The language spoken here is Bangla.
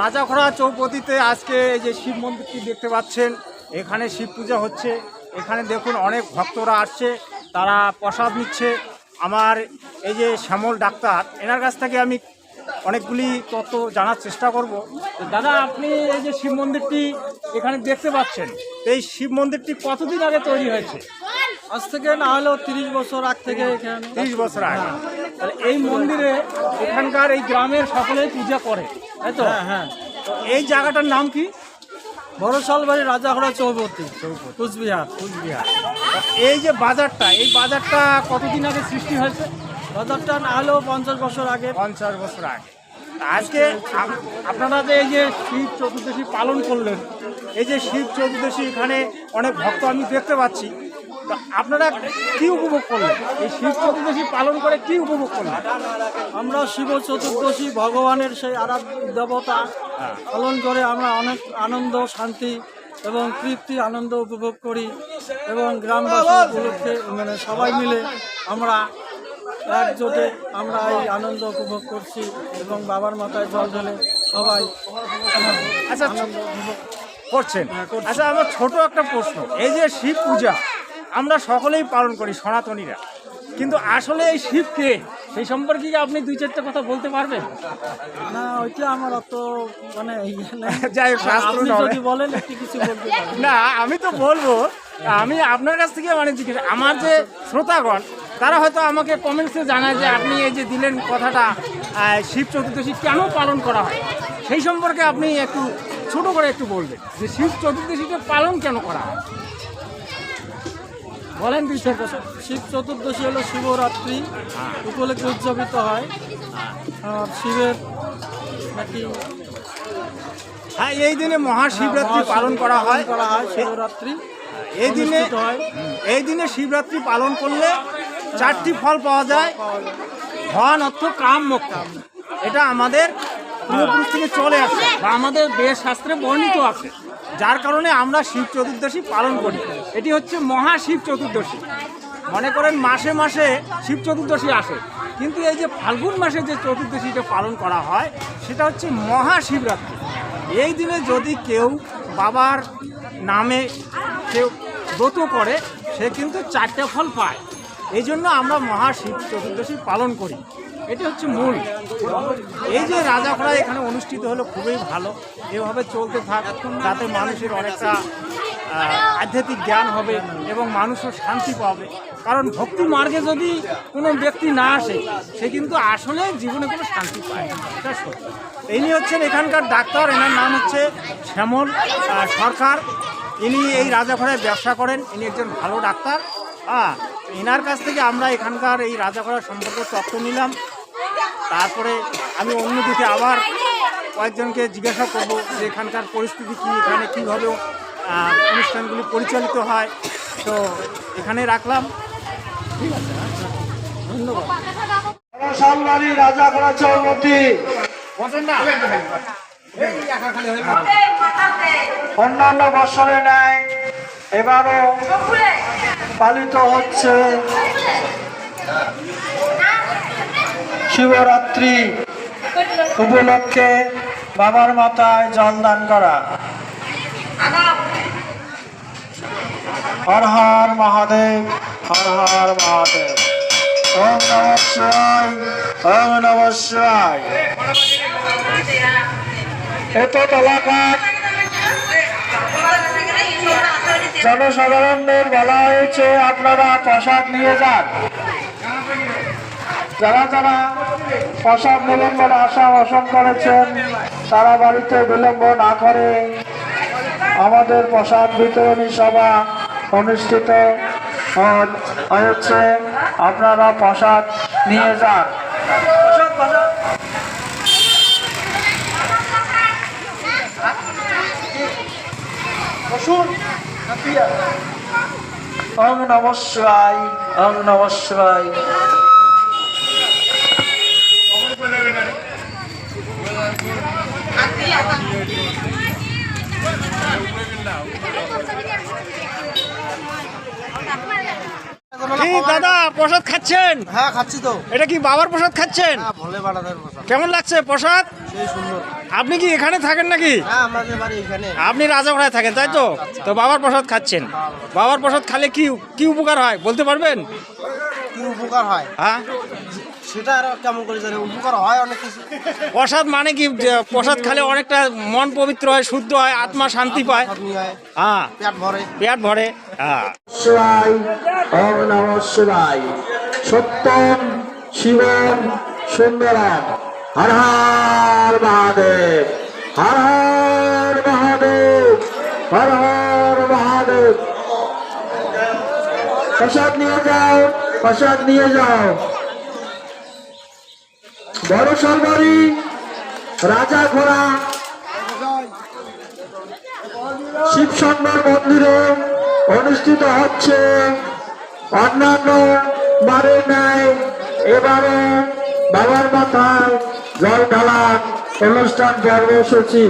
রাজাখড়া চৌপতিতে আজকে এই যে শিব মন্দিরটি দেখতে পাচ্ছেন এখানে শিব পূজা হচ্ছে। এখানে দেখুন অনেক ভক্তরা আসছে তারা প্রসাদ নিচ্ছে। আমার এই যে শ্যামল ডাক্তার এনার কাছ থেকে আমি অনেকগুলি তথ্য জানার চেষ্টা করব। দাদা আপনি এই যে শিব মন্দিরটি এখানে দেখতে পাচ্ছেন এই শিব মন্দিরটি কতদিন আগে তৈরি হয়েছে? আজ থেকে না হলেও তিরিশ বছর আগ থেকে এখানে। তিরিশ বছর আগে। তাহলে এই মন্দিরে এখানকার এই গ্রামের সকলেই পূজা করে। তাই তো? হ্যাঁ হ্যাঁ। তো এই জায়গাটার নাম কি? বড়শালবাড়ি রাজাহড়া চৌপতি কুচবিহার। কুচবিহার। এই যে বাজারটা এই বাজারটা কতদিন আগে সৃষ্টি হয়েছে? বাজারটা না হলেও পঞ্চাশ বছর আগে। পঞ্চাশ বছর আগে। আজকে আপনারা যে এই যে শিব চতুর্দশী পালন করলেন এই যে শিব চতুর্দশী এখানে অনেক ভক্ত আমি দেখতে পাচ্ছি। তো আপনারা কি উপভোগ করলেন? এই শিব চতুর্দশী পালন করে কি উপভোগ করলেন? আমরা শিব চতুর্দশী ভগবানের সেই আরাধ্য দেবতা পালন করে আমরা অনেক আনন্দ শান্তি এবং তৃপ্তি আনন্দ উপভোগ করি এবং গ্রামবাসী উপলক্ষে মানে সবাই মিলে আমরা একজোটে আমরা এই আনন্দ উপভোগ করছি এবং বাবার মাথায় জল ঢেলে সবাই আচ্ছা আনন্দ উপভোগ করছেন। আচ্ছা আমার ছোট একটা প্রশ্ন। এই যে শিব পূজা আমরা সকলেই পালন করি সনাতনীরা। কিন্তু আসলে এই শিব কে? সেই সম্পর্কে কি আপনি দুই চারটে কথা বলতে পারবেন? না ওইটা আমার অত মানে ইয়ে যাই যদি বলেন একটু কিছু বলতে না আমি তো বলব আমি আপনার কাছ থেকে মানে জিজ্ঞেস আমার যে শ্রোতাগণ তারা হয়তো আমাকে কমেন্টসে জানায় যে আপনি এই যে দিলেন কথাটা শিব চতুর্দশী কেন পালন করা হয়? সেই সম্পর্কে আপনি একটু ছোট করে একটু বলবেন যে শিব চতুর্দশীটা পালন কেন করা হয়? বলেন চার কথা শিব চতুর্দশী হলো শিবরাত্রি উপলক্ষে উদযাপিত হয়। শিবের নাকি হ্যাঁ এই দিনে মহাশিবরাত্রি পালন করা হয়। করা হয় শিবরাত্রি এই দিনে এই দিনে শিবরাত্রি পালন করলে চারটি ফল পাওয়া যায়। ধন অর্থ কাম মোক্ষ। এটা আমাদের পূর্বপুরুষ থেকে চলে আসে। বা আমাদের বেশ শাস্ত্রে বর্ণিত আছে। যার কারণে আমরা শিব চতুর্দশী পালন করি। এটি হচ্ছে মহা শিব চতুর্দশী। মনে করেন মাসে মাসে শিব চতুর্দশী আসে। কিন্তু এই যে ফাল্গুন মাসে যে চতুর্দশীটা পালন করা হয়, সেটা হচ্ছে মহা শিবরাত্রি। এই দিনে যদি কেউ বাবার নামে কেউ ব্রত করে, সে কিন্তু চারটে ফল পায়। এই জন্য আমরা মহাশিব চতুর্দশী পালন করি। এটি হচ্ছে মূল। এই যে রাজাখড়া এখানে অনুষ্ঠিত হলো খুবই ভালো। এভাবে চলতে থাক যাতে মানুষের অনেকটা আধ্যাত্মিক জ্ঞান হবে এবং মানুষও শান্তি পাবে। কারণ ভক্তি মার্গে যদি কোনো ব্যক্তি না আসে, সে কিন্তু আসলে জীবনে কোনো শান্তি পায় না। এটা সত্য। ইনি হচ্ছেন এখানকার ডাক্তার, এনার নাম হচ্ছে শ্যামল সরকার। ইনি এই রাজাখড়ায় ব্যবসা করেন, ইনি একজন ভালো ডাক্তার। হ্যাঁ এনার কাছ থেকে আমরা এখানকার এই রাজাখড়া সম্পর্কে তথ্য নিলাম। তারপরে আমি অন্যদিকে আবার কয়েকজনকে জিজ্ঞাসা করব যে এখানকার পরিস্থিতি কী এখানে কীভাবে অনুষ্ঠানগুলি পরিচালিত হয়। তো এখানে রাখলাম। ঠিক আছে? ধন্যবাদ চৌমতি অন্যান্য বছরে নেয় এবারও পালিত হচ্ছে। শিবরাত্রি উপলক্ষে বাবার মাথায় জল দান করা। হর হর মহাদেব, হর হর মহাদেব। ওম নম শিবায়, ওম নম শিবায়। এত এলাকার জনসাধারণদের বলা হয়েছে, আপনারা প্রসাদ নিয়ে যান। যারা যারা প্রসাদ নেবেন বলে আশা পোষণ করেছেন তারা বাড়িতে বিলম্ব না করে আমাদের প্রসাদ বিতরণী সভা অনুষ্ঠিত হয়েছে। আপনারা প্রসাদ নিয়ে যান। প্রসাদ প্রসাদ বসুন ওম নম শিবায় ওম নম শিবায় কি দাদা প্রসাদ খাচ্ছেন? হ্যাঁ খাচ্ছি তো। এটা কি বাবার প্রসাদ খাচ্ছেন? হ্যাঁ ভোলে বাড়াদের বসা কেমন লাগছে প্রসাদ? সুন্দর। আপনি কি এখানে থাকেন নাকি? হ্যাঁ আমাদের বাড়ি এখানে। আপনি থাকেন তাই তো? তো বাবার প্রসাদ খাচ্ছেন। বাবার প্রসাদ খালে কি কি উপকার হয় বলতে পারবেন? কি উপকার হয়? হ্যাঁ? সেটা আর কেমন করে জানে উপকার হয় অনেক কিছু। প্রসাদ মানে কি? প্রসাদ খালে অনেকটা মন পবিত্র হয় শুদ্ধ হয় আত্মা শান্তি পায়। হয়। পেট ভরে। পেট ভরে হ্যাঁ। সত্যম শিবম সুন্দরম। হর হর মহাদেব হর হর মহাদেব হর হর মহাদেব। প্রসাদ নিয়ে যাও প্রসাদ নিয়ে যাও। বড় সরবরি রাজা ঘোড়া শিব শিবশঙ্কর মন্দিরে অনুষ্ঠিত হচ্ছে। অন্যান্য বারে ন্যায় এবারে বাবার মাথায় জল ঢালার অনুষ্ঠান কর্মসূচি।